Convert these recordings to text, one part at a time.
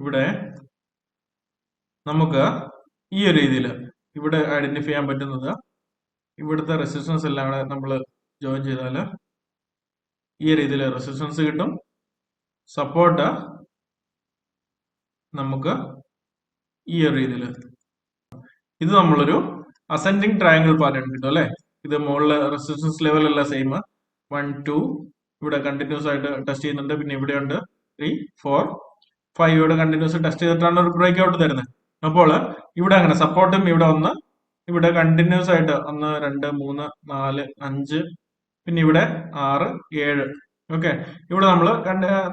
ഇവിടെ നമുക്ക് ഈ ഒരു രീതിയിൽ ഇവിടെ ഐഡന്റിഫൈ ചെയ്യാൻ പറ്റുന്നത് ഇവിടുത്തെ റെസിസ്റ്റൻസ് എല്ലാം കൂടെ നമ്മൾ ജോയിൻ ചെയ്താൽ ഈ രീതിയിൽ റെസിസ്റ്റൻസ് കിട്ടും. സപ്പോർട്ട് നമുക്ക് ഈ ഒരു രീതിയിൽ. ഇത് നമ്മളൊരു അസെൻഡിങ് ട്രയാങ്കിൾ പാറ്റേൺ കിട്ടും അല്ലേ? ഇത് മുകളിലെ റെസിസ്റ്റൻസ് ലെവൽ അല്ല സെയിം വൺ ടു ഇവിടെ കണ്ടിന്യൂസ് ആയിട്ട് ടെസ്റ്റ് ചെയ്യുന്നുണ്ട്. പിന്നെ ഇവിടെയുണ്ട് ത്രീ ഫോർ ഫൈവ് ഇവിടെ കണ്ടിന്യൂസ് ടെസ്റ്റ് ചെയ്തിട്ടാണ് ഒരു ബ്രേക്ക് ഔട്ട് തരുന്നത്. അപ്പോൾ ഇവിടെ അങ്ങനെ സപ്പോർട്ടും ഇവിടെ ഒന്ന് ഇവിടെ കണ്ടിന്യൂസ് ആയിട്ട് ഒന്ന് രണ്ട് മൂന്ന് നാല് അഞ്ച് പിന്നെ ഇവിടെ ആറ് ഏഴ്. ഓക്കെ ഇവിടെ നമ്മൾ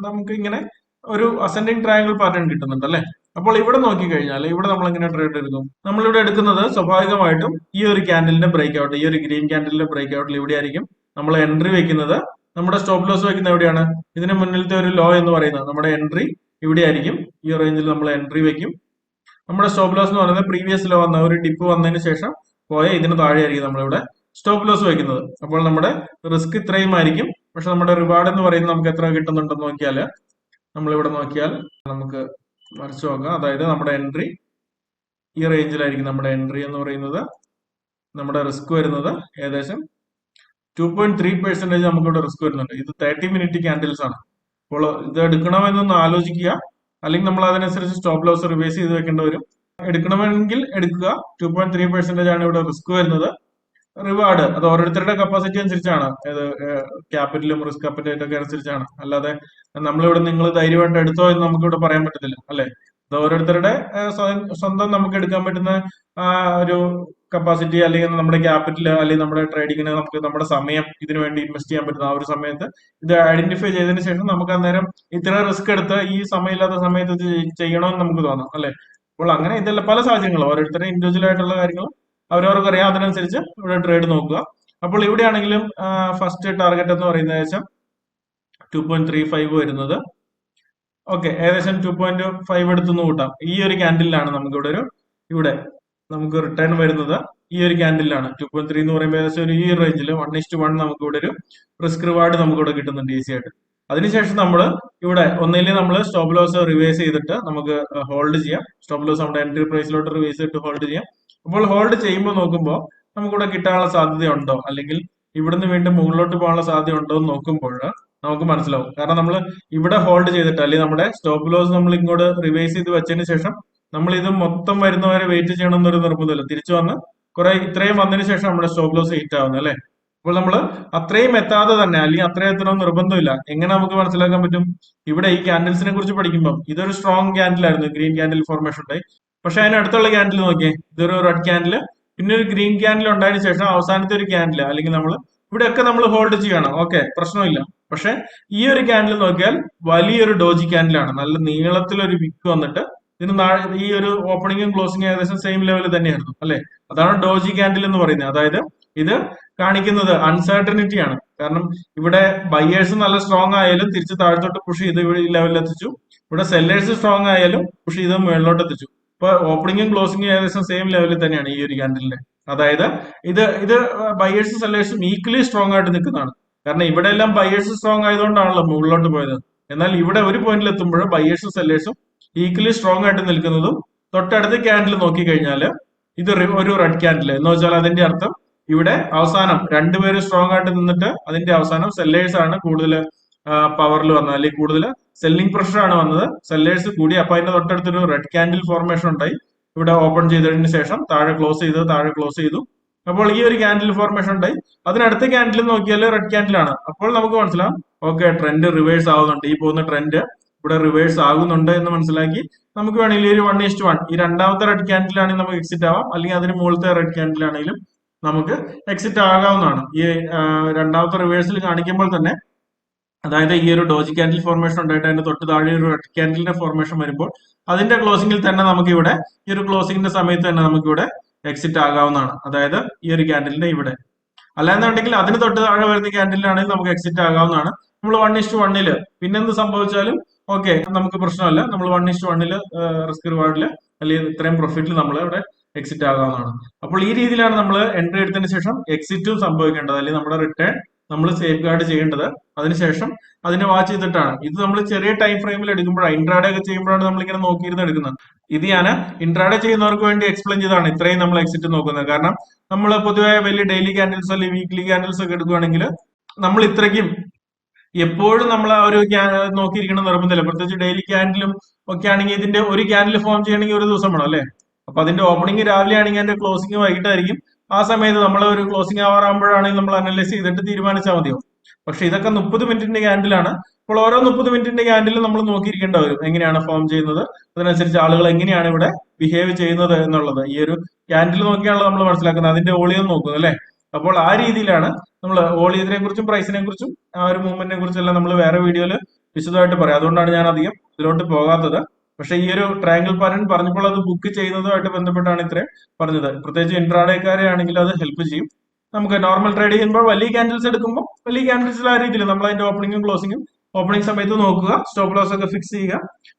നമുക്ക് ഇങ്ങനെ ഒരു അസെൻഡിങ് ട്രയാങ്കിൾ പാറ്റേൺ കിട്ടുന്നുണ്ട് അല്ലെ? അപ്പോൾ ഇവിടെ നോക്കി കഴിഞ്ഞാൽ ഇവിടെ നമ്മൾ എങ്ങനെ ട്രേഡ് എടുക്കും? നമ്മളിവിടെ എടുക്കുന്നത് സ്വാഭാവികമായിട്ടും ഈ ഒരു ക്യാൻഡലിന്റെ ബ്രേക്ക് ഔട്ട് ഈ ഒരു ഗ്രീൻ ക്യാൻഡലിന്റെ ബ്രേക്ക് ഔട്ടിൽ ഇവിടെ ആയിരിക്കും നമ്മൾ എൻട്രി വെക്കുന്നത്. നമ്മുടെ സ്റ്റോപ്പ് ലോസ് വെക്കുന്നത് എവിടെയാണ്? ഇതിന് മുന്നിലത്തെ ഒരു ലോ എന്ന് പറയുന്നത്. നമ്മുടെ എൻട്രി ഇവിടെ ആയിരിക്കും ഈ റേഞ്ചിൽ നമ്മൾ എൻട്രി വെക്കും. നമ്മുടെ സ്റ്റോപ്പ് ലോസ് എന്ന് പറയുന്നത് പ്രീവിയസ് ലോ വന്ന ഒരു ടിപ്പ് വന്നതിന് ശേഷം പോയ ഇതിന് താഴെയായിരിക്കും നമ്മളിവിടെ സ്റ്റോപ്പ് ലോസ് വെക്കുന്നത്. അപ്പോൾ നമ്മുടെ റിസ്ക് ഇത്രയും ആയിരിക്കും. പക്ഷെ നമ്മുടെ റിവാർഡ് എന്ന് പറയുന്നത് നമുക്ക് എത്ര കിട്ടുന്നുണ്ടെന്ന് നോക്കിയാൽ നമ്മളിവിടെ നോക്കിയാൽ നമുക്ക് വരച്ചു നോക്കാം. അതായത് നമ്മുടെ എൻട്രി ഈ റേഞ്ചിലായിരിക്കും നമ്മുടെ എൻട്രി എന്ന് പറയുന്നത്. നമ്മുടെ റിസ്ക് വരുന്നത് ഏകദേശം ടു പോയിന്റ് ത്രീ പെർസെന്റേജ് നമുക്കിവിടെ റിസ്ക് വരുന്നുണ്ട്. ഇത് തേർട്ടി മിനിറ്റ് ക്യാൻഡിൽസ് ആണ്. അപ്പോൾ ഇത് എടുക്കണമെന്നൊന്ന് ആലോചിക്കുക. അല്ലെങ്കിൽ നമ്മൾ അതിനനുസരിച്ച് സ്റ്റോപ്പ് ലോസ് റിവേഴ്സ് ചെയ്ത് വെക്കേണ്ടി വരും. എടുക്കണമെങ്കിൽ എടുക്കുക. ടു പോയിന്റ് ത്രീ പെർസെന്റേജ് ആണ് ഇവിടെ റിസ്ക് വരുന്നത്. റിവാർഡ് അത് ഓരോരുത്തരുടെ കപ്പാസിറ്റി അനുസരിച്ചാണ്. ഏത് ക്യാപിറ്റലും റിസ്ക് അപ്പറ്റൈറ്റ് ഒക്കെ അനുസരിച്ചാണ്. അല്ലാതെ നമ്മളിവിടെ നിങ്ങൾ ധൈര്യമായിട്ട് എടുത്തോ എന്ന് നമുക്ക് ഇവിടെ പറയാൻ പറ്റത്തില്ല. അല്ലെ? അത് ഓരോരുത്തരുടെ സ്വന്തം നമുക്ക് എടുക്കാൻ പറ്റുന്ന ഒരു കപ്പാസിറ്റി അല്ലെങ്കിൽ നമ്മുടെ ക്യാപിറ്റൽ അല്ലെങ്കിൽ നമ്മുടെ ട്രേഡിങ്ങിന് നമുക്ക് നമ്മുടെ സമയം ഇതിനു വേണ്ടി ഇൻവെസ്റ്റ് ചെയ്യാൻ പറ്റുന്ന ആ ഒരു സമയത്ത് ഇത് ഐഡന്റിഫൈ ചെയ്തതിന് ശേഷം നമുക്ക് അന്നേരം ഇത്ര റിസ്ക് എടുത്ത് ഈ സമയമില്ലാത്ത സമയത്ത് ഇത് ചെയ്യണമെന്ന് നമുക്ക് തോന്നാം അല്ലെ? അപ്പോൾ അങ്ങനെ ഇതെല്ലാം പല സാഹചര്യങ്ങളും. ഓരോരുത്തരുടെ ഇൻഡിവിജ്വൽ ആയിട്ടുള്ള കാര്യങ്ങളും അവരവർക്ക് അറിയാം. അതിനനുസരിച്ച് ഇവിടെ ട്രേഡ് നോക്കുക. അപ്പോൾ ഇവിടെയാണെങ്കിലും ഫസ്റ്റ് ടാർഗറ്റ് എന്ന് പറയുന്നത് ഏകദേശം ടു പോയിന്റ് ത്രീ ഫൈവ് വരുന്നത്. ഓക്കെ ഏകദേശം ടു പോയിന്റ് ഫൈവ് എടുത്തുനിന്ന് കൂട്ടാം. ഈ ഒരു ക്യാൻഡിലാണ് നമുക്ക് ഇവിടെ ഒരു ഇവിടെ നമുക്ക് റിട്ടേൺ വരുന്നത് ഈ ഒരു ക്യാൻഡിലാണ് ടു പോയിന്റ് ത്രീ എന്ന് പറയുമ്പോൾ ഏകദേശം ഒരു ഈ റേഞ്ചിൽ വൺ ഇസ്റ്റ് വൺ നമുക്ക് ഇവിടെ ഒരു റിസ്ക് റിവാർഡ് നമുക്ക് ഇവിടെ കിട്ടുന്നുണ്ട് ഈസി ആയിട്ട്. അതിനുശേഷം നമ്മൾ ഇവിടെ ഒന്നില്ലെങ്കിൽ നമ്മൾ സ്റ്റോപ്പ് ലോസ് റിവേഴ്സ് ചെയ്തിട്ട് നമുക്ക് ഹോൾഡ് ചെയ്യാം. സ്റ്റോപ്പ് ലോസ് നമ്മുടെ എൻട്രി പ്രൈസിലോട്ട് റിവേഴ്സ് ചെയ്തിട്ട് ഹോൾഡ് ചെയ്യാം. അപ്പോൾ ഹോൾഡ് ചെയ്യുമ്പോൾ നോക്കുമ്പോൾ നമുക്കിവിടെ കിട്ടാനുള്ള സാധ്യത ഉണ്ടോ അല്ലെങ്കിൽ ഇവിടുന്ന് വീണ്ടും മുകളിലോട്ട് പോകാനുള്ള സാധ്യത ഉണ്ടോ എന്ന് നോക്കുമ്പോൾ നമുക്ക് മനസ്സിലാവും. കാരണം നമ്മൾ ഇവിടെ ഹോൾഡ് ചെയ്തിട്ട് അല്ലെങ്കിൽ നമ്മുടെ സ്റ്റോപ്പ് ലോസ് നമ്മൾ ഇങ്ങോട്ട് റിവേഴ്സ് ചെയ്ത് വെച്ചതിന് ശേഷം നമ്മൾ ഇത് മൊത്തം വരുന്നവരെ വെയിറ്റ് ചെയ്യണം എന്നൊരു നിർബന്ധമില്ല. തിരിച്ചു വന്ന് കുറെ ഇത്രയും വന്നതിന് ശേഷം നമ്മുടെ സ്റ്റോപ്പ് ലോസ് ഹിറ്റ് ആവുന്നത് അല്ലെ? അപ്പോൾ നമ്മൾ അത്രയും എത്താതെ തന്നെ അല്ലെങ്കിൽ അത്രയും എത്തണം നിർബന്ധമില്ല. എങ്ങനെ നമുക്ക് മനസ്സിലാക്കാൻ പറ്റും? ഇവിടെ ഈ ക്യാൻഡിൽസിനെ കുറിച്ച് പഠിക്കുമ്പോൾ ഇതൊരു സ്ട്രോങ് ക്യാൻഡിൽ ആയിരുന്നു ഗ്രീൻ ക്യാൻഡിൽ ഫോർമേഷൻ ഉണ്ടായി പക്ഷെ അതിനടുത്തുള്ള ക്യാൻഡിൽ നോക്കിയേ ഇതൊരു റെഡ് ക്യാൻഡിൽ പിന്നെ ഒരു ഗ്രീൻ ക്യാൻഡിൽ ഉണ്ടായതിനു ശേഷം അവസാനത്തെ ഒരു ക്യാൻഡിൽ അല്ലെങ്കിൽ നമ്മൾ ഇവിടെയൊക്കെ നമ്മൾ ഹോൾഡ് ചെയ്യണം. ഓക്കെ പ്രശ്നമില്ല. പക്ഷെ ഈ ഒരു ക്യാൻഡിൽ നോക്കിയാൽ വലിയൊരു ഡോജി ക്യാൻഡിലാണ് നല്ല നീളത്തിലൊരു വിക്ക് വന്നിട്ട് ഇതിന് ഈ ഒരു ഓപ്പണിംഗും ക്ലോസിംഗും ഏകദേശം സെയിം ലെവലിൽ തന്നെയായിരുന്നു അല്ലെ? അതാണ് ഡോജി കാൻഡിൽ എന്ന് പറയുന്നത്. അതായത് ഇത് കാണിക്കുന്നത് അൺസർട്ടനിറ്റി ആണ്. കാരണം ഇവിടെ ബയേഴ്സ് നല്ല സ്ട്രോങ് ആയാലും തിരിച്ച് താഴത്തോട്ട് പുഷ് ചെയ്ത് ഈ ലെവലിൽ എത്തിച്ചു. ഇവിടെ സെല്ലേഴ്സ് സ്ട്രോങ് ആയാലും പുഷ് ചെയ്ത് മുകളിലോട്ട് എത്തിച്ചു. ഇപ്പൊ ഓപ്പണിംഗും ക്ലോസിംഗും ഏകദേശം സെയിം ലെവലിൽ തന്നെയാണ് ഈ ഒരു ക്യാൻഡിലിന്റെ അതായത് ഇത് ഇത് ബയേഴ്സും സെല്ലേഴ്സും ഈക്വലി സ്ട്രോങ് ആയിട്ട് നിൽക്കുന്നതാണ്. കാരണം ഇവിടെ എല്ലാം ബയേഴ്സ് സ്ട്രോങ് ആയതുകൊണ്ടാണല്ലോ മുകളിലോട്ട് പോയത്. എന്നാൽ ഇവിടെ ഒരു പോയിന്റിൽ എത്തുമ്പോൾ ബയേഴ്സും സെല്ലേഴ്സും ഈക്വലി സ്ട്രോങ് ആയിട്ട് നിൽക്കുന്നതും തൊട്ടടുത്ത് ക്യാൻഡിൽ നോക്കി കഴിഞ്ഞാൽ ഇത് ഒരു റെഡ് ക്യാൻഡിൽ എന്ന് വെച്ചാൽ അതിന്റെ അർത്ഥം ഇവിടെ അവസാനം രണ്ടുപേരും സ്ട്രോങ് ആയിട്ട് നിന്നിട്ട് അതിന്റെ അവസാനം സെല്ലേഴ്സ് ആണ് കൂടുതൽ പവറിൽ വന്നത്. അല്ലെങ്കിൽ കൂടുതൽ സെല്ലിംഗ് പ്രഷർ ആണ് വന്നത്. സെല്ലേഴ്സ് കൂടി അപ്പൊ അതിന്റെ തൊട്ടടുത്തൊരു റെഡ് ക്യാൻഡിൽ ഫോർമേഷൻ ഉണ്ടായി. ഇവിടെ ഓപ്പൺ ചെയ്തതിന് ശേഷം താഴെ ക്ലോസ് ചെയ്ത് താഴെ ക്ലോസ് ചെയ്തു. അപ്പോൾ ഈ ഒരു ക്യാൻഡിൽ ഫോർമേഷൻ ഉണ്ടായി. അതിനടുത്ത ക്യാൻഡിൽ നോക്കിയാൽ റെഡ് ക്യാൻഡിൽ ആണ്. അപ്പോൾ നമുക്ക് മനസ്സിലാവും ഓക്കെ ട്രെൻഡ് റിവേഴ്സ് ആവുന്നുണ്ട്. ഈ പോകുന്ന ട്രെൻഡ് ഇവിടെ റിവേഴ്സ് ആകുന്നുണ്ട് എന്ന് മനസ്സിലാക്കി നമുക്ക് വേണമെങ്കിൽ ഒരു വൺ ഈസ്റ്റ് വൺ ഈ രണ്ടാമത്തെ റെഡ് ക്യാൻഡിൽ ആണെങ്കിൽ നമുക്ക് എക്സിറ്റ് ആവാം. അല്ലെങ്കിൽ അതിന് മുകളിലത്തെ റെഡ് ക്യാൻഡിൽ ആണെങ്കിലും നമുക്ക് എക്സിറ്റ് ആകാവുന്നതാണ്. ഈ രണ്ടാമത്തെ റിവേഴ്സിൽ കാണിക്കുമ്പോൾ തന്നെ അതായത് ഈ ഒരു ഡോജി ക്യാൻഡിൽ ഫോർമേഷൻ ഉണ്ടായിട്ട് അതിന്റെ തൊട്ട് താഴെ ഒരു റെഡ് ക്യാൻഡിലിന്റെ ഫോർമേഷൻ വരുമ്പോൾ അതിന്റെ ക്ലോസിംഗിൽ തന്നെ നമുക്ക് ഇവിടെ ഈ ഒരു ക്ലോസിംഗിന്റെ സമയത്ത് തന്നെ നമുക്ക് ഇവിടെ എക്സിറ്റ് ആകാവുന്നതാണ്. അതായത് ഈ ഒരു ക്യാൻഡിലിന്റെ ഇവിടെ. അല്ലാന്നുണ്ടെങ്കിൽ അതിന് തൊട്ട് താഴെ വരുന്ന ക്യാൻഡിലാണെങ്കിൽ നമുക്ക് എക്സിറ്റ് ആകാവുന്നതാണ്. നമ്മൾ വൺ ഇസ്റ്റ് വണ്ണിൽ പിന്നെന്ത് സംഭവിച്ചാലും ഓക്കെ നമുക്ക് പ്രശ്നമല്ല. നമ്മൾ വൺ ഇഷ്ട വണ്ണിൽ റിസ്ക് റിവാർഡിൽ അല്ലെങ്കിൽ ഇത്രയും പ്രോഫിറ്റിൽ നമ്മൾ ഇവിടെ എക്സിറ്റ് ആകാവുന്നതാണ്. അപ്പോൾ ഈ രീതിയിലാണ് നമ്മൾ എൻട്രി എടുത്തതിന് ശേഷം എക്സിറ്റും സംഭവിക്കേണ്ടത് അല്ലെങ്കിൽ നമ്മുടെ റിട്ടേൺ നമ്മൾ സേഫ് ഗാർഡ് ചെയ്യേണ്ടത്. അതിനുശേഷം അതിനെ വാച്ച് ചെയ്തിട്ടാണ്. ഇത് നമ്മൾ ചെറിയ ടൈം ഫ്രെയിമിൽ എടുക്കുമ്പോഴാണ് ഇൻട്രാഡേ ഒക്കെ ചെയ്യുമ്പോഴാണ് നമ്മൾ ഇങ്ങനെ നോക്കിയിരുന്ന് എടുക്കുന്നത്. ഇത് ഞാൻ ഇൻട്രാഡേ ചെയ്യുന്നവർക്ക് വേണ്ടി എക്സ്പ്ലെയിൻ ചെയ്താണ് ഇത്രയും നമ്മൾ എക്സിറ്റ് നോക്കുന്നത്. കാരണം നമ്മൾ പൊതുവെ വലിയ ഡെയിലി ക്യാൻഡിൽസ് അല്ലെങ്കിൽ വീക്ക്ലി ക്യാൻഡിൽസ് ഒക്കെ എടുക്കുകയാണെങ്കിൽ നമ്മൾ ഇത്രയ്ക്കും എപ്പോഴും നമ്മൾ ആ ഒരു നോക്കിയിരിക്കണം നിർബന്ധമില്ല. പ്രത്യേകിച്ച് ഡെയിലി ക്യാൻഡിലും ഒക്കെ ആണെങ്കിൽ ഇതിന്റെ ഒരു ക്യാൻഡിൽ ഫോം ചെയ്യണമെങ്കിൽ ഒരു ദിവസം വേണം അല്ലേ? അപ്പൊ അതിന്റെ ഓപ്പണിംഗ് രാവിലെ ആണെങ്കിൽ അതിന്റെ ക്ലോസിംഗ് വൈകിട്ടായിരിക്കും. ആ സമയത്ത് നമ്മൾ ഒരു ക്ലോസിംഗ് ആവാറാകുമ്പോഴാണെങ്കിൽ നമ്മൾ അനലൈസ് ചെയ്തിട്ട് തീരുമാനിച്ചാൽ മതിയാവും പക്ഷെ ഇതൊക്കെ മുപ്പത് മിനിറ്റിന്റെ ക്യാൻഡിലാണ് അപ്പോൾ ഓരോ മുപ്പത് മിനിറ്റിന്റെ ക്യാൻഡിലും നമ്മൾ നോക്കിയിരിക്കേണ്ട വരും. എങ്ങനെയാണ് ഫോം ചെയ്യുന്നത്? അതിനനുസരിച്ച് ആളുകൾ എങ്ങനെയാണ് ഇവിടെ ബിഹേവ് ചെയ്യുന്നത് എന്നുള്ളത്. ഈ ഒരു ക്യാൻഡിൽ നോക്കിയാണല്ലോ നമ്മൾ മനസ്സിലാക്കുന്നത്. അതിന്റെ ഓളിയം നോക്കുന്നത് അല്ലെ? അപ്പോൾ ആ രീതിയിലാണ് നമ്മൾ ഓളിയതിനെ കുറിച്ചും പ്രൈസിനെ കുറിച്ചും ആ ഒരു മൂവ്മെന്റിനെ കുറിച്ചും എല്ലാം നമ്മൾ വേറെ വീഡിയോയിൽ വിശദമായിട്ട് പറയാം. അതുകൊണ്ടാണ് ഞാൻ അധികം ഇതിലോട്ട് പോകാത്തത്. പക്ഷെ ഈ ഒരു ട്രയാങ്കിൾ പാറ്റേൺ പറഞ്ഞപ്പോൾ അത് ബുക്ക് ചെയ്യുന്നതുമായിട്ട് ബന്ധപ്പെട്ടാണ് ഇത്രയും പറഞ്ഞത്. പ്രത്യേകിച്ച് ഇൻട്രാഡേക്കാരെ ആണെങ്കിൽ അത് ഹെൽപ്പ് ചെയ്യും. നമുക്ക് നോർമൽ ട്രേഡ് ചെയ്യുമ്പോൾ വലിയ ക്യാൻഡിൽസ് എടുക്കുമ്പോൾ വലിയ ക്യാൻഡിൽസിൽ ആ രീതിയിൽ നമ്മൾ അതിന്റെ ഓപ്പണിംഗും ക്ലോസിംഗും ഓപ്പണിംഗ് സമയത്ത് നോക്കുക സ്റ്റോപ്പ് ലോസ് ഒക്കെ ഫിക്സ് ചെയ്യുക.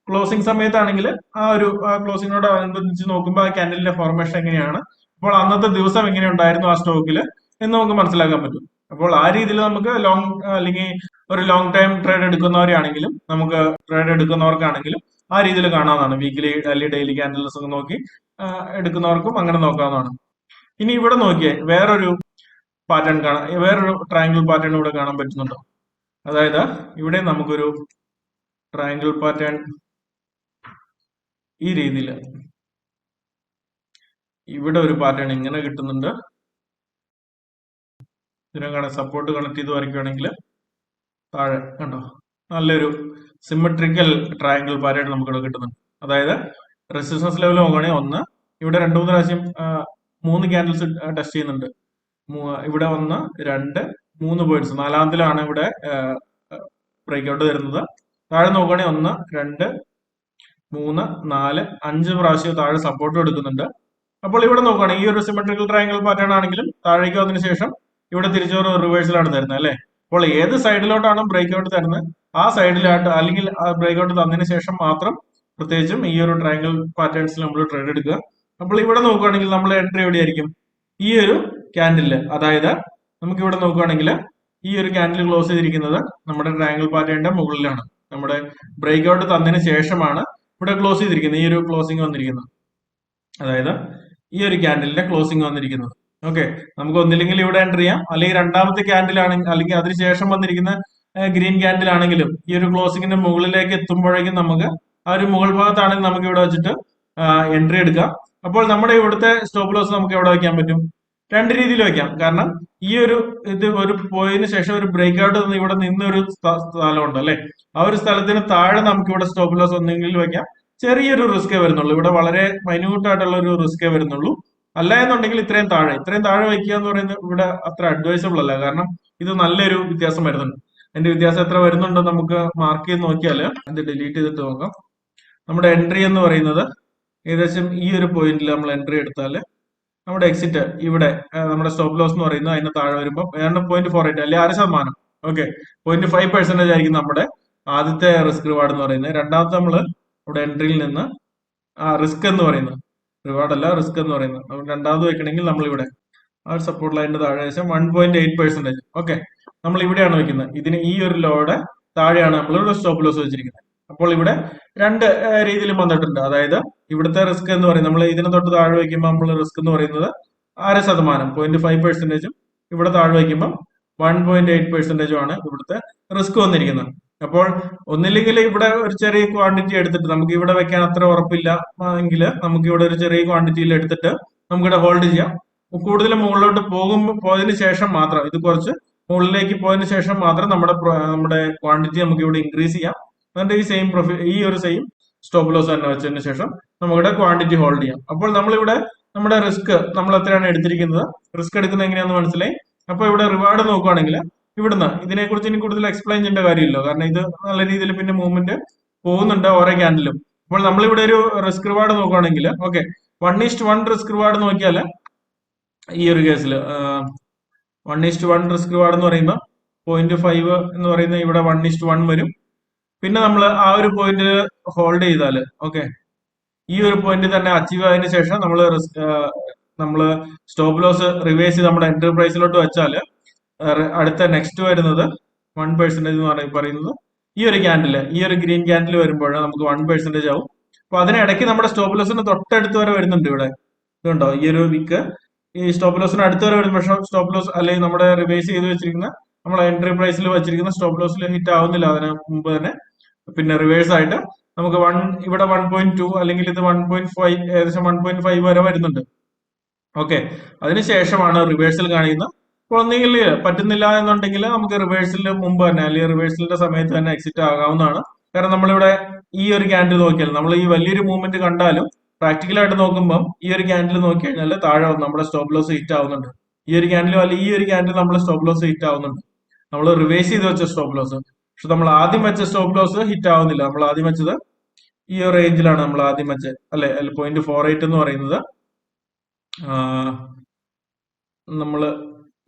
ക്ലോസിംഗ് സമയത്താണെങ്കിൽ ആ ഒരു ക്ലോസിംഗിനോട് അനുബന്ധിച്ച് നോക്കുമ്പോൾ ആ ക്യാൻഡലിന്റെ ഫോർമേഷൻ എങ്ങനെയാണ്? അപ്പോൾ അന്നത്തെ ദിവസം എങ്ങനെ ഉണ്ടായിരുന്നു ആ സ്റ്റോക്കിൽ എന്ന് നമുക്ക് മനസ്സിലാക്കാൻ പറ്റും. അപ്പോൾ ആ രീതിയിൽ നമുക്ക് ലോങ് അല്ലെങ്കിൽ ഒരു ലോങ് ടൈം ട്രേഡ് എടുക്കുന്നവരാണെങ്കിലും നമുക്ക് ട്രേഡ് എടുക്കുന്നവർക്കാണെങ്കിലും ആ രീതിയിൽ കാണാവുന്നതാണ്. വീക്കിലി അല്ലെങ്കിൽ ഡെയിലി ക്യാൻഡിൽസ് ഒക്കെ നോക്കി എടുക്കുന്നവർക്കും അങ്ങനെ നോക്കാവുന്നതാണ്. ഇനി ഇവിടെ നോക്കിയേ വേറൊരു പാറ്റേൺ കാണാം വേറൊരു ട്രയാങ്കിൾ പാറ്റേൺ ഇവിടെ കാണാൻ പറ്റുന്നുണ്ടോ. അതായത് ഇവിടെ നമുക്കൊരു ട്രയാങ്കിൾ പാറ്റേൺ ഈ രീതിയിൽ. ഇവിടെ ഒരു പാറ്റേൺ ഇങ്ങനെ കിട്ടുന്നുണ്ട്. ഇതിനെ കാണാൻ സപ്പോർട്ട് കണക്ട് ചെയ്ത് വരയ്ക്കുകയാണെങ്കിൽ താഴെ കണ്ടോ? നല്ലൊരു സിമെട്രിക്കൽ ട്രയാങ്കിൾ പാറ്റേൺ നമുക്ക് ഇവിടെ കിട്ടുന്നുണ്ട്. അതായത് റെസിസ്റ്റൻസ് ലെവൽ നോക്കുകയാണെങ്കിൽ ഒന്ന് ഇവിടെ രണ്ടു മൂന്ന് പ്രാവശ്യം മൂന്ന് ക്യാൻഡിൽസ് ടെസ്റ്റ് ചെയ്യുന്നുണ്ട്. ഇവിടെ ഒന്ന് രണ്ട് മൂന്ന് പോയിന്റ്സ് നാലാമത്തിലാണ് ഇവിടെ ബ്രേക്ക് ഔട്ട് തരുന്നത് താഴെ നോക്കുകയാണെങ്കിൽ ഒന്ന് രണ്ട് മൂന്ന് നാല് അഞ്ച് പ്രാവശ്യം താഴെ സപ്പോർട്ട് എടുക്കുന്നുണ്ട്. അപ്പോൾ ഇവിടെ നോക്കുകയാണെങ്കിൽ ഈ ഒരു സിമെട്രിക്കൽ ട്രയാങ്കിൾ പാറ്റേൺ ആണെങ്കിലും താഴേക്ക് വന്നതിന് ശേഷം ഇവിടെ തിരിച്ചൊരു റിവേഴ്സിലാണ് തരുന്നത് അല്ലേ? അപ്പോൾ ഏത് സൈഡിലോട്ടാണ് ബ്രേക്ക് ഔട്ട് തരുന്നത്? ആ സൈഡിലായിട്ട് അല്ലെങ്കിൽ ആ ബ്രേക്ക് ഔട്ട് തന്നതിന് ശേഷം മാത്രം പ്രത്യേകിച്ചും ഈ ഒരു ട്രയാങ്കിൾ പാറ്റേൺസിൽ നമ്മൾ ട്രേഡ് എടുക്കുക. അപ്പോൾ ഇവിടെ നോക്കുകയാണെങ്കിൽ നമ്മൾ എൻട്രി എവിടെയായിരിക്കും? ഈ ഒരു ക്യാൻഡിൽ അതായത് നമുക്ക് ഇവിടെ നോക്കുകയാണെങ്കിൽ ഈ ഒരു ക്യാൻഡിൽ ക്ലോസ് ചെയ്തിരിക്കുന്നത് നമ്മുടെ ട്രയാങ്കിൾ പാറ്റേണിന്റെ മുകളിലാണ്. നമ്മുടെ ബ്രേക്ക് ഔട്ട് തന്നതിന് ശേഷമാണ് ഇവിടെ ക്ലോസ് ചെയ്തിരിക്കുന്നത്. ഈ ഒരു ക്ലോസിംഗ് വന്നിരിക്കുന്നത്. അതായത് ഈ ഒരു ക്യാൻഡിലിന്റെ ക്ലോസിംഗ് വന്നിരിക്കുന്നത്. ഓക്കെ നമുക്ക് ഒന്നില്ലെങ്കിൽ ഇവിടെ എന്റർ ചെയ്യാം. അല്ലെങ്കിൽ രണ്ടാമത്തെ ക്യാൻഡിൽ ആണെങ്കിൽ അല്ലെങ്കിൽ അതിനുശേഷം വന്നിരിക്കുന്ന ഗ്രീൻ ക്യാൻഡിൽ ആണെങ്കിലും ഈ ഒരു ക്ലോസിങ്ങിന്റെ മുകളിലേക്ക് എത്തുമ്പോഴേക്കും നമുക്ക് ആ ഒരു മുകൾ ഭാഗത്താണെങ്കിൽ നമുക്ക് ഇവിടെ വെച്ചിട്ട് എൻട്രി എടുക്കാം. അപ്പോൾ നമ്മുടെ ഇവിടുത്തെ സ്റ്റോപ്പ് ലോസ് നമുക്ക് എവിടെ വെക്കാൻ പറ്റും? രണ്ട് രീതിയിൽ വെക്കാം. കാരണം ഈ ഒരു ഇത് ഒരു പോയതിനു ശേഷം ഒരു ബ്രേക്ക് ഔട്ട് ഇവിടെ നിന്ന് ഒരു സ്ഥ- സ്ഥലമുണ്ട് അല്ലെ? ആ ഒരു സ്ഥലത്തിന് താഴെ നമുക്ക് ഇവിടെ സ്റ്റോപ്പ് ലോസ് ഒന്നെങ്കിൽ വെക്കാം. ചെറിയൊരു റിസ്കേ വരുന്നുള്ളൂ. ഇവിടെ വളരെ മൈന്യൂട്ടായിട്ടുള്ള ഒരു റിസ്കേ വരുന്നുള്ളൂ. അല്ല എന്നുണ്ടെങ്കിൽ ഇത്രയും താഴെ. ഇത്രയും താഴെ വയ്ക്കുക എന്ന് പറയുന്നത് ഇവിടെ അത്ര അഡ്വൈസബിൾ അല്ല. കാരണം ഇത് നല്ലൊരു വ്യത്യാസം വരുന്നുണ്ട്. എന്റെ വ്യത്യാസം എത്ര വരുന്നുണ്ടോ നമുക്ക് മാർക്ക് ചെയ്ത് നോക്കിയാൽ ഇത് ഡിലീറ്റ് ചെയ്തിട്ട് നോക്കാം. നമ്മുടെ എൻട്രി എന്ന് പറയുന്നത് ഏകദേശം ഈ ഒരു പോയിന്റിൽ നമ്മൾ എൻട്രി എടുത്താൽ നമ്മുടെ എക്സിറ്റ് ഇവിടെ നമ്മുടെ സ്റ്റോപ്പ് ലോസ് എന്ന് പറയുന്നത് അതിന് താഴെ വരുമ്പോൾ ഏതാണ്ട് പോയിന്റ് ഫോർ എയ്റ്റ് അല്ലെങ്കിൽ ആറ് ശതമാനം. ഓക്കെ പോയിന്റ് ഫൈവ് പെർസെന്റേജ് ആയിരിക്കും നമ്മുടെ ആദ്യത്തെ റിസ്ക് റിവാർഡ് എന്ന് പറയുന്നത്. രണ്ടാമത്തെ നമ്മൾ ഇവിടെ എൻട്രിയിൽ നിന്ന് ആ റിസ്ക് എന്ന് പറയുന്നത്. റിവാർഡ് അല്ല റിസ്ക് എന്ന് പറയുന്നത് രണ്ടാമത് വെക്കണമെങ്കിൽ നമ്മൾ ഇവിടെ ആ ഒരു സപ്പോർട്ട് ലൈനിന്റെ താഴെ വെച്ചാൽ one point eight percentage okay നമ്മൾ ഇവിടെയാണ് വെക്കുന്നത്. ഇതിന് ഈ ഒരു ലോയുടെ താഴെയാണ് നമ്മൾ ഇവിടെ സ്റ്റോപ്പ് ലോസ് വെച്ചിരിക്കുന്നത്. അപ്പോൾ ഇവിടെ രണ്ട് രീതിയിലും വന്നിട്ടുണ്ട്. അതായത് ഇവിടുത്തെ റിസ്ക് എന്ന് പറയുന്നത് നമ്മൾ ഇതിന് തൊട്ട് താഴെ വയ്ക്കുമ്പോൾ നമ്മൾ റിസ്ക് എന്ന് പറയുന്നത് അര ശതമാനം പോയിന്റ് ഫൈവ് പെർസെന്റേജും ഇവിടെ താഴെ വയ്ക്കുമ്പോൾ വൺ പോയിന്റ് എയ്റ്റ് പെർസെന്റേജും ആണ് ഇവിടുത്തെ റിസ്ക് വന്നിരിക്കുന്നത്. അപ്പോൾ ഒന്നില്ലെങ്കിൽ ഇവിടെ ഒരു ചെറിയ ക്വാണ്ടിറ്റി എടുത്തിട്ട് നമുക്ക് ഇവിടെ വെക്കാൻ അത്ര ഉറപ്പില്ല. എങ്കിൽ നമുക്ക് ഇവിടെ ഒരു ചെറിയ ക്വാണ്ടിറ്റിയിൽ എടുത്തിട്ട് നമുക്കിവിടെ ഹോൾഡ് ചെയ്യാം. കൂടുതൽ മുകളിലോട്ട് പോകുമ്പോൾ പോയതിന് ശേഷം മാത്രം ഇത് കുറച്ച് മുകളിലേക്ക് പോയതിന് ശേഷം മാത്രം നമ്മുടെ നമ്മുടെ ക്വാണ്ടിറ്റി നമുക്ക് ഇവിടെ ഇൻക്രീസ് ചെയ്യാം. എന്നിട്ട് ഈ സെയിം പ്രൊഫി ഈ ഒരു സെയിം സ്റ്റോപ്പ് ലോസ് തന്നെ വെച്ചതിന് ശേഷം നമുക്കിവിടെ ക്വാണ്ടിറ്റി ഹോൾഡ് ചെയ്യാം. അപ്പോൾ നമ്മളിവിടെ നമ്മുടെ റിസ്ക് നമ്മൾ എത്രയാണ് എടുത്തിരിക്കുന്നത്? റിസ്ക് എടുക്കുന്നത് എങ്ങനെയാണെന്ന് മനസ്സിലായി? അപ്പോൾ ഇവിടെ റിവാർഡ് നോക്കുകയാണെങ്കിൽ ഇവിടുന്ന്. ഇതിനെക്കുറിച്ച് ഇനി കൂടുതൽ എക്സ്പ്ലെയിൻ ചെയ്യേണ്ട കാര്യമില്ലോ. കാരണം ഇത് നല്ല രീതിയിൽ പിന്നെ മൂവ്മെന്റ് പോകുന്നുണ്ട് ഓരോ ക്യാൻഡിലും അപ്പോൾ നമ്മളിവിടെ ഒരു റിസ്ക് റിവാർഡ് നോക്കുകയാണെങ്കിൽ okay one is to one risk reward നോക്കിയാൽ ഈ ഒരു കേസിൽ one is to one risk reward എന്ന് പറയുമ്പോൾ പോയിന്റ് ഫൈവ് എന്ന് പറയുന്ന ഇവിടെ വൺ ഈസ്റ്റ് വൺ വരും. പിന്നെ നമ്മൾ ആ ഒരു പോയിന്റ് ഹോൾഡ് ചെയ്താൽ ഓക്കെ ഈ ഒരു പോയിന്റ് തന്നെ അച്ചീവ് ആയതിനു ശേഷം നമ്മൾ നമ്മൾ സ്റ്റോപ്പ് ലോസ് റിവേഴ്സ് ചെയ്ത് നമ്മുടെ എന്റർപ്രൈസിലോട്ട് വെച്ചാൽ അടുത്ത നെക്സ്റ്റ് വരുന്നത് വൺ പെർസെന്റേജ് എന്ന് പറയ- പറയുന്നത് ഈ ഒരു ക്യാൻഡിൽ ഈ ഒരു ഗ്രീൻ ക്യാൻഡിൽ വരുമ്പോൾ നമുക്ക് വൺ പെർസെന്റേജ് ആവും. അപ്പൊ അതിനിടയ്ക്ക് നമ്മുടെ സ്റ്റോപ്പ് ലോസിന് തൊട്ടടുത്ത് വരെ വരുന്നുണ്ട് ഇവിടെ. ഇതുണ്ടോ? ഈ ഒരു വിക്ക് ഈ സ്റ്റോപ്പ് ലോസിന് അടുത്ത് വരെ വരുമ്പോൾ പക്ഷേ സ്റ്റോപ്പ് ലോസ് അല്ലെങ്കിൽ നമ്മുടെ റിവേഴ്സ് ചെയ്ത് വെച്ചിരിക്കുന്ന നമ്മളെ എൻട്രി പ്രൈസിൽ വെച്ചിരിക്കുന്ന സ്റ്റോപ്പ് ലോസിൽ ഹിറ്റ് ആവുന്നില്ല അതിന് മുമ്പ് തന്നെ. പിന്നെ റിവേഴ്സ് ആയിട്ട് നമുക്ക് വൺ ഇവിടെ വൺ പോയിന്റ് ടു അല്ലെങ്കിൽ ഇത് വൺ പോയിന്റ് ഫൈവ് ഏകദേശം വൺ പോയിന്റ് ഫൈവ് വരെ വരുന്നുണ്ട്. ഓക്കെ അതിനുശേഷമാണ് റിവേഴ്സൽ കാണിക്കുന്നത്. ഒന്നുകിൽ പറ്റുന്നില്ല എന്നുണ്ടെങ്കിൽ നമുക്ക് റിവേഴ്സലിന് മുമ്പ് തന്നെ അല്ലെങ്കിൽ റിവേഴ്സലിന്റെ സമയത്ത് തന്നെ എക്സിറ്റ് ആകാവുന്നതാണ്. കാരണം നമ്മളിവിടെ ഈ ഒരു ക്യാൻഡിൽ നോക്കിയാൽ നമ്മൾ ഈ വലിയൊരു മൂവ്മെന്റ് കണ്ടാലും പ്രാക്ടിക്കലായിട്ട് നോക്കുമ്പോൾ ഈ ഒരു ക്യാൻഡിൽ നോക്കി കഴിഞ്ഞാൽ താഴെ നമ്മുടെ സ്റ്റോപ്പ് ലോസ് ഹിറ്റ് ആവുന്നുണ്ട്. ഈ ഒരു ക്യാൻഡിലും അല്ലെങ്കിൽ ഈ ഒരു ക്യാൻഡിൽ നമ്മുടെ സ്റ്റോപ്പ് ലോസ് ഹിറ്റ് ആവുന്നുണ്ട്. നമ്മൾ റിവേഴ്സ് ചെയ്ത് വെച്ച സ്റ്റോപ്പ് ലോസ് പക്ഷെ നമ്മൾ ആദ്യം വെച്ച സ്റ്റോപ്പ് ലോസ് ഹിറ്റ് ആവുന്നില്ല. നമ്മൾ ആദ്യം വെച്ചത് ഈ ഒരു റേഞ്ചിലാണ് നമ്മൾ ആദ്യം വെച്ചത് അല്ലെ പോയിന്റ് ഫോർ എയ്റ്റ് എന്ന് പറയുന്നത്. നമ്മൾ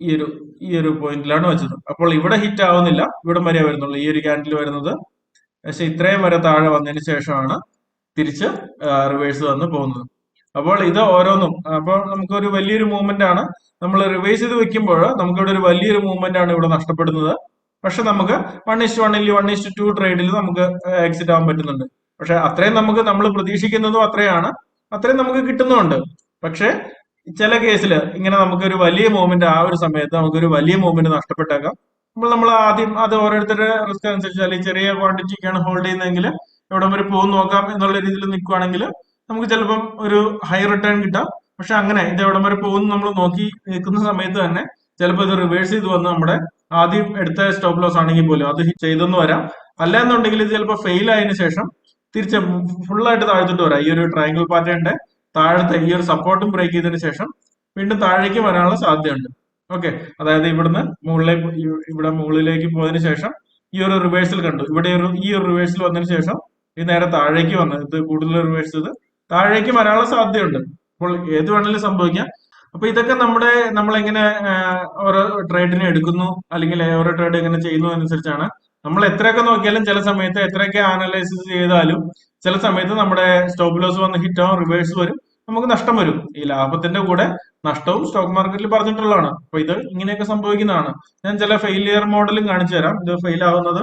ഈ ഒരു ഈ ഒരു പോയിന്റിലാണ് വെച്ചത്. അപ്പോൾ ഇവിടെ ഹിറ്റ് ആവുന്നില്ല. ഇവിടെ വരെ വരുന്നുള്ളൂ. ഈ ഒരു ക്യാൻഡിൽ വരുന്നത്. പക്ഷെ ഇത്രയും വരെ താഴെ വന്നതിന് ശേഷമാണ് തിരിച്ച് റിവേഴ്സ് വന്ന് പോകുന്നത്. അപ്പോൾ ഇത് ഓരോന്നും അപ്പോൾ നമുക്കൊരു വലിയൊരു മൂവ്മെന്റ് ആണ്. നമ്മൾ റിവേഴ്സ് ചെയ്ത് വെക്കുമ്പോൾ നമുക്കിവിടെ ഒരു വലിയൊരു മൂവ്മെന്റ് ആണ് ഇവിടെ നഷ്ടപ്പെടുന്നത്. പക്ഷെ നമുക്ക് വൺ ഇസ്റ്റ് വണ്ണിൽ വൺ ഇസ്റ്റ് ടു ട്രേഡിൽ നമുക്ക് എക്സിറ്റ് ആവാൻ പറ്റുന്നുണ്ട്. പക്ഷെ അത്രയും നമുക്ക് നമ്മൾ പ്രതീക്ഷിക്കുന്നതും അത്രയാണ്. അത്രയും നമുക്ക് കിട്ടുന്നുണ്ട് പക്ഷെ ചില കേസിൽ ഇങ്ങനെ നമുക്കൊരു വലിയ മൂവ്മെന്റ് ആ ഒരു സമയത്ത് നമുക്കൊരു വലിയ മൂവ്മെന്റ് നഷ്ടപ്പെട്ടേക്കാം. നമ്മൾ നമ്മൾ ആദ്യം അത് ഓരോരുത്തരുടെ റിസ്ക് അനുസരിച്ച് അല്ലെങ്കിൽ ചെറിയ ക്വാണ്ടിറ്റിക്കാണ് ഹോൾഡ് ചെയ്യുന്നതെങ്കിൽ എവിടെ വരെ പോകും നോക്കാം എന്നുള്ള രീതിയിൽ നിൽക്കുവാണെങ്കിൽ നമുക്ക് ചിലപ്പം ഒരു ഹൈ റിട്ടേൺ കിട്ടാം. പക്ഷെ അങ്ങനെ ഇത് എവിടെ വരെ പോകുന്നു നമ്മൾ നോക്കി നിൽക്കുന്ന സമയത്ത് തന്നെ ചിലപ്പോൾ ഇത് റിവേഴ്സ് ചെയ്ത് വന്ന് നമ്മുടെ ആദ്യം എടുത്ത സ്റ്റോപ്പ് ലോസ് ആണെങ്കിൽ പോലും അത് ചെയ്തെന്ന് വരാം. അല്ല എന്നുണ്ടെങ്കിൽ ഇത് ചിലപ്പോൾ ഫെയിൽ ആയതിനു ശേഷം തിരിച്ച് ഫുള്ളായിട്ട് താഴ്ത്തിട്ട് വരാം. ഈ ഒരു ട്രയാങ്കിൾ പാറ്റേണിന്റെ താഴത്തെ ഈ ഒരു സപ്പോർട്ടും ബ്രേക്ക് ചെയ്തതിനു ശേഷം വീണ്ടും താഴേക്ക് വരാനുള്ള സാധ്യതയുണ്ട്. ഓക്കെ അതായത് ഇവിടുന്ന് മുകളിലേക്ക് ഇവിടെ മുകളിലേക്ക് പോയതിനു ശേഷം ഈ ഒരു റിവേഴ്സൽ കണ്ടു. ഇവിടെ ഒരു ഈ ഒരു റിവേഴ്സൽ വന്നതിന് ശേഷം ഇത് നേരെ താഴേക്ക് വന്ന് ഇത് കൂടുതൽ റിവേഴ്സ് ചെയ്ത് താഴേക്ക് വരാനുള്ള സാധ്യതയുണ്ട്. അപ്പോൾ ഏത് വേണമെങ്കിലും സംഭവിക്കാം. അപ്പൊ ഇതൊക്കെ നമ്മുടെ നമ്മൾ എങ്ങനെ ഓരോ ട്രേഡിനെ എടുക്കുന്നു അല്ലെങ്കിൽ ഓരോ ട്രേഡ് എങ്ങനെ ചെയ്യുന്നു അനുസരിച്ചാണ് നമ്മൾ എത്രയൊക്കെ നോക്കിയാലും ചില സമയത്ത് എത്രയൊക്കെ അനലൈസിസ് ചെയ്താലും ചില സമയത്ത് നമ്മുടെ സ്റ്റോപ്പ് ലോസ് വന്ന് ഹിറ്റ് ആവും റിവേഴ്സ് വരും. നമുക്ക് നഷ്ടം വരും. ഈ ലാഭത്തിന്റെ കൂടെ നഷ്ടവും സ്റ്റോക്ക് മാർക്കറ്റിൽ പറഞ്ഞിട്ടുള്ളതാണ്. അപ്പൊ ഇത് ഇങ്ങനെയൊക്കെ സംഭവിക്കുന്നതാണ്. ഞാൻ ചില ഫെയിലിയർ മോഡലും കാണിച്ചു തരാം. ഇത് ഫെയിൽ ആവുന്നത്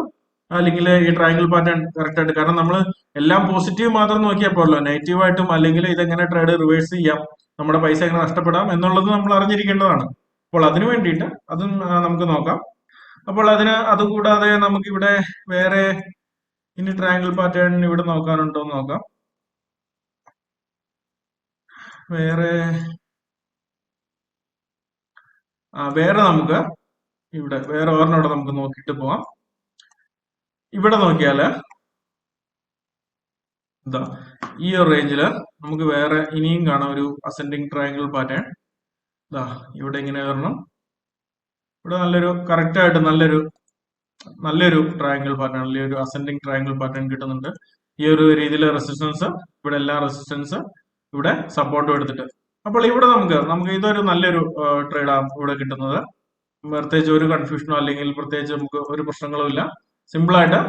അല്ലെങ്കിൽ ഈ ട്രയാങ്കിൾ പാറ്റേൺ കറക്റ്റ് ആയിട്ട് കാരണം നമ്മൾ എല്ലാം പോസിറ്റീവ് മാത്രം നോക്കിയാൽ നെഗറ്റീവ് ആയിട്ടും അല്ലെങ്കിൽ ഇതെങ്ങനെ ട്രേഡ് റിവേഴ്സ് ചെയ്യാം നമ്മുടെ പൈസ എങ്ങനെ നഷ്ടപ്പെടാം എന്നുള്ളത് നമ്മൾ അറിഞ്ഞിരിക്കേണ്ടതാണ്. അപ്പോൾ അതിനു വേണ്ടിയിട്ട് അതും നമുക്ക് നോക്കാം. അപ്പോൾ അതിന് അതുകൂടാതെ നമുക്കിവിടെ വേറെ ഇനി ട്രയാങ്കിൾ പാറ്റേൺ ഇവിടെ നോക്കാനുണ്ടോ എന്ന് നോക്കാം. വേറെ ആ വേറെ നമുക്ക് ഇവിടെ വേറെ ഒരെണ്ണം ഇവിടെ നമുക്ക് നോക്കിയിട്ട് പോവാം. ഇവിടെ നോക്കിയാൽ എന്താ ഈ ഒരു റേഞ്ചിൽ നമുക്ക് വേറെ ഇനിയും കാണാം ഒരു അസെൻഡിങ് ട്രയാങ്കിൾ പാറ്റേൺ ഇതാ ഇവിടെ ഇങ്ങനെ വരണം ഇവിടെ നല്ലൊരു കറക്റ്റ് ആയിട്ട് നല്ലൊരു നല്ലൊരു ട്രയാങ്കിൾ പാറ്റേൺ അല്ലെങ്കിൽ ഒരു അസെൻഡിങ് ട്രയാങ്കിൾ പാറ്റേൺ കിട്ടുന്നുണ്ട്. ഈ ഒരു രീതിയിലെ റെസിസ്റ്റൻസ് ഇവിടെ എല്ലാ റെസിസ്റ്റൻസ് ഇവിടെ സപ്പോർട്ടും എടുത്തിട്ട്. അപ്പോൾ ഇവിടെ നമുക്ക് നമുക്ക് ഇതൊരു നല്ലൊരു ട്രേഡാണ് ഇവിടെ കിട്ടുന്നത്. പ്രത്യേകിച്ച് ഒരു കൺഫ്യൂഷനോ അല്ലെങ്കിൽ പ്രത്യേകിച്ച് നമുക്ക് ഒരു പ്രശ്നങ്ങളും ഇല്ല. സിമ്പിളായിട്ട്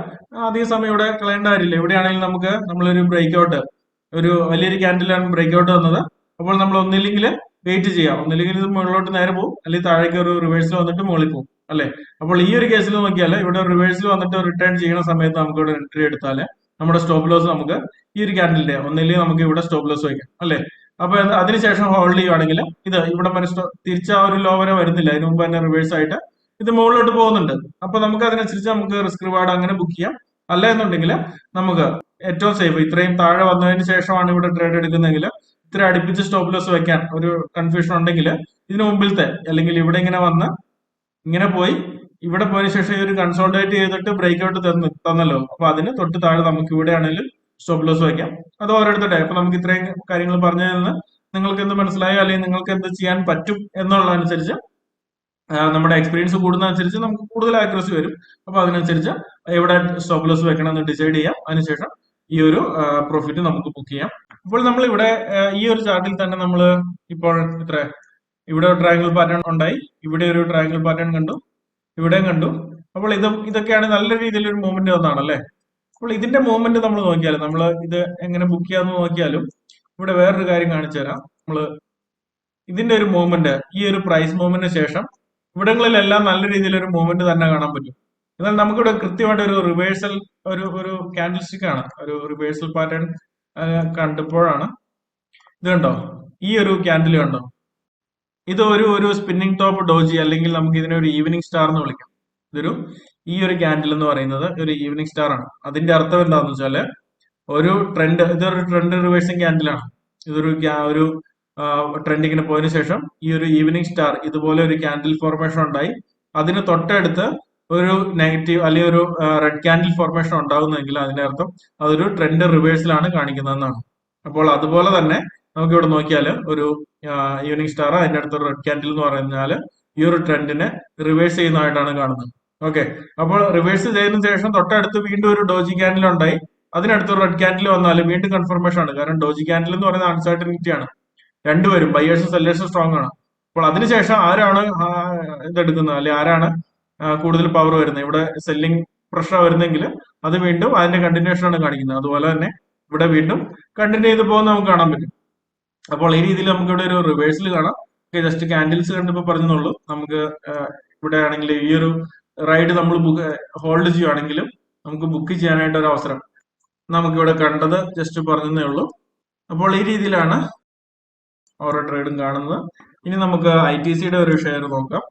അധിക സമയം ഇവിടെ കളയേണ്ട കാര്യമില്ല. എവിടെയാണെങ്കിലും നമുക്ക് നമ്മളൊരു ബ്രേക്ക് ഔട്ട് ഒരു വലിയൊരു ക്യാൻഡിലാണ് ബ്രേക്ക് ഔട്ട് വന്നത്. അപ്പോൾ നമ്മൾ ഒന്നില്ലെങ്കിൽ വെയിറ്റ് ചെയ്യാം. ഒന്നില്ലെങ്കിൽ ഇത് മുകളിലോട്ട് നേരെ പോകും. അല്ലെങ്കിൽ താഴേക്ക് ഒരു റിവേഴ്സിൽ വന്നിട്ട് മുകളിൽ പോകും. അല്ലെ? അപ്പോൾ ഈ ഒരു കേസിൽ നോക്കിയാൽ ഇവിടെ റിവേഴ്സിൽ വന്നിട്ട് റിട്ടേൺ ചെയ്യുന്ന സമയത്ത് നമുക്ക് ഇവിടെ എൻട്രി എടുത്താൽ നമ്മുടെ സ്റ്റോപ്പ് ലോസ് നമുക്ക് ഈ ഒരു ക്യാൻഡലിന്റെ ഒന്നില്ലെങ്കിൽ നമുക്ക് ഇവിടെ സ്റ്റോപ്പ് ലോസ് വയ്ക്കാം അല്ലെ? അപ്പൊ അത് അതിനുശേഷം ഹോൾഡ് ചെയ്യുവാണെങ്കിൽ ഇത് ഇവിടെ തിരിച്ച തിരിച്ച് ആ ഒരു ലോ വരെ വരുന്നില്ല. അതിന് മുമ്പ് തന്നെ റിവേഴ്സ് ആയിട്ട് ഇത് മുകളിലോട്ട് പോകുന്നുണ്ട്. അപ്പൊ നമുക്ക് അതിനനുസരിച്ച് നമുക്ക് റിസ്ക് റിവാർഡ് അങ്ങനെ ബുക്ക് ചെയ്യാം. അല്ല എന്നുണ്ടെങ്കിൽ നമുക്ക് ഏറ്റവും സേഫ് ഇത്രയും താഴെ വന്നതിന് ശേഷമാണ് ഇവിടെ ട്രേഡ് എടുക്കുന്നതെങ്കിൽ ഇത്ര അടുപ്പിച്ച് സ്റ്റോപ്പ് ലോസ് വെക്കാൻ ഒരു കൺഫ്യൂഷൻ ഉണ്ടെങ്കിൽ ഇതിനു മുമ്പിലത്തെ അല്ലെങ്കിൽ ഇവിടെ ഇങ്ങനെ വന്ന് ഇങ്ങനെ പോയി ഇവിടെ പോയതിനു ശേഷം ഒരു കൺസോൾട്ടേറ്റ് ചെയ്തിട്ട് ബ്രേക്ക് ഔട്ട് തന്നു തന്നല്ലോ. അപ്പൊ അതിന് തൊട്ട് താഴെ നമുക്ക് ഇവിടെ ആണെങ്കിലും സ്റ്റോപ്പ് ലോസ് വയ്ക്കാം. അത് ഓരോരുത്തരുടെ. അപ്പൊ നമുക്ക് ഇത്രയും കാര്യങ്ങൾ പറഞ്ഞു തന്നെ നിങ്ങൾക്ക് എന്ത് മനസ്സിലായോ? അല്ലെങ്കിൽ നിങ്ങൾക്ക് എന്ത് ചെയ്യാൻ പറ്റും എന്നുള്ളതനുസരിച്ച് നമ്മുടെ എക്സ്പീരിയൻസ് കൂടുന്നതനുസരിച്ച് നമുക്ക് കൂടുതൽ ആക്യുറസി വരും. അപ്പൊ അതിനനുസരിച്ച് എവിടെ സ്റ്റോപ്പ് ലോസ് വെക്കണം എന്ന് ഡിസൈഡ് ചെയ്യാം. അതിനുശേഷം ഈ ഒരു പ്രോഫിറ്റ് നമുക്ക് ബുക്ക് ചെയ്യാം. അപ്പോൾ നമ്മൾ ഇവിടെ ഈ ഒരു ചാർട്ടിൽ തന്നെ നമ്മൾ ഇപ്പോൾ ഇത്ര. ഇവിടെ ഒരു ട്രയാങ്കിൾ പാറ്റേൺ ഉണ്ടായി. ഇവിടെ ഒരു ട്രയാങ്കിൾ പാറ്റേൺ കണ്ടു. ഇവിടെയും കണ്ടു. അപ്പോൾ ഇത് ഇതൊക്കെയാണ് നല്ല രീതിയിൽ ഒരു മൂവ്മെന്റ് വന്നതാണ് അല്ലേ അപ്പോൾ ഇതിന്റെ മൂവ്മെന്റ് നമ്മൾ നോക്കിയാലും നമ്മൾ ഇത് എങ്ങനെ ബുക്ക് ചെയ്യാന്ന് നോക്കിയാലും ഇവിടെ വേറൊരു കാര്യം കാണിച്ചു തരാം. നമ്മൾ ഇതിന്റെ ഒരു മൂവ്മെന്റ് ഈ ഒരു പ്രൈസ് മൂവ്മെന്റിന് ശേഷം ഇവിടങ്ങളിലെല്ലാം നല്ല രീതിയിൽ ഒരു മൂവ്മെന്റ് തന്നെ കാണാൻ പറ്റും. എന്നാൽ നമുക്കിവിടെ കൃത്യമായിട്ട് ഒരു റിവേഴ്സൽ ഒരു ഒരു ക്യാൻഡിൽ സ്റ്റിക്ക് ആണ്. ഒരു റിവേഴ്സൽ പാറ്റേൺ കണ്ടപ്പോഴാണ്. ഇത് കണ്ടോ? ഈ ഒരു ക്യാൻഡിൽ കണ്ടോ? ഇത് ഒരു ഒരു സ്പിന്നിങ് ടോപ്പ് ഡോജി അല്ലെങ്കിൽ നമുക്ക് ഇതിനെ ഒരു ഈവനിങ് സ്റ്റാർ എന്ന് വിളിക്കാം. ഇതൊരു ഈ ഒരു ക്യാൻഡിൽ എന്ന് പറയുന്നത് ഒരു ഈവനിങ് സ്റ്റാർ ആണ്. അതിന്റെ അർത്ഥം എന്താണെന്ന് വെച്ചാൽ ഒരു ട്രെൻഡ് ഇതൊരു ട്രെൻഡ് റിവേഴ്സിംഗ് ക്യാൻഡിലാണ് ഇതൊരു ഒരു ട്രെൻഡ് ഇങ്ങനെ പോയതിനു ശേഷം ഈ ഒരു ഈവനിങ് സ്റ്റാർ ഇതുപോലെ ഒരു ക്യാൻഡിൽ ഫോർമേഷൻ ഉണ്ടായി. അതിന് തൊട്ടടുത്ത് ഒരു നെഗറ്റീവ് അല്ലെങ്കിൽ ഒരു റെഡ് ക്യാൻഡിൽ ഫോർമേഷൻ ഉണ്ടാകുന്നെങ്കിൽ അതിന്റെ അർത്ഥം അതൊരു ട്രെൻഡ് റിവേഴ്സിലാണ് കാണിക്കുന്നതെന്നാണ്. അപ്പോൾ അതുപോലെ തന്നെ നമുക്ക് ഇവിടെ നോക്കിയാൽ ഒരു ഈവനിങ് സ്റ്റാർ അതിന്റെ അടുത്തൊരു റെഡ് ക്യാൻഡിൽ എന്ന് പറഞ്ഞാൽ ഈ ഒരു ട്രെൻഡിനെ റിവേഴ്സ് ചെയ്യുന്നതായിട്ടാണ് കാണുന്നത്. ഓക്കെ അപ്പോൾ റിവേഴ്സ് ചെയ്തതിനു ശേഷം തൊട്ടടുത്ത് വീണ്ടും ഒരു ഡോജി ക്യാൻഡിൽ ഉണ്ടായി. അതിനടുത്ത് റെഡ് ക്യാൻഡിൽ വന്നാൽ വീണ്ടും കൺഫർമേഷൻ ആണ്. കാരണം ഡോജി ക്യാൻഡിൽ എന്ന് പറയുന്നത് അൺസർട്ടനിറ്റി ആണ്. രണ്ടുപേരും ബയേഴ്സും സെല്ലേഴ്സും സ്ട്രോങ് ആണ്. അപ്പോൾ അതിനുശേഷം ആരാണ് ഇതെടുക്കുന്നത്? അല്ലെ ആരാണ് കൂടുതൽ പവർ വരുന്നത്? ഇവിടെ സെല്ലിംഗ് പ്രഷർ വരുന്നെങ്കിൽ അത് വീണ്ടും അതിന്റെ കണ്ടിന്യൂഷൻ ആണ് കാണിക്കുന്നത്. അതുപോലെ തന്നെ ഇവിടെ വീണ്ടും കണ്ടിന്യൂ ചെയ്ത് പോകുന്ന നമുക്ക് കാണാൻ പറ്റും. അപ്പോൾ ഈ രീതിയിൽ നമുക്ക് ഇവിടെ ഒരു റിവേഴ്സിൽ കാണാം. ജസ്റ്റ് കാൻഡിൽസ് കണ്ടിപ്പോ പറഞ്ഞുള്ളൂ നമുക്ക് ഇവിടെ ആണെങ്കിൽ ഈ ഒരു റൈഡ് നമ്മൾ ബുക്ക് ഹോൾഡ് ചെയ്യുവാണെങ്കിലും നമുക്ക് ബുക്ക് ചെയ്യാനായിട്ട് ഒരു അവസരം നമുക്ക് ഇവിടെ കണ്ടത് ജസ്റ്റ് പറഞ്ഞതേ ഉള്ളൂ. അപ്പോൾ ഈ രീതിയിലാണ് ഓരോ ട്രേഡും കാണുന്നത്. ഇനി നമുക്ക് ഐ ടി സിയുടെ ഒരു ഷെയർ നോക്കാം.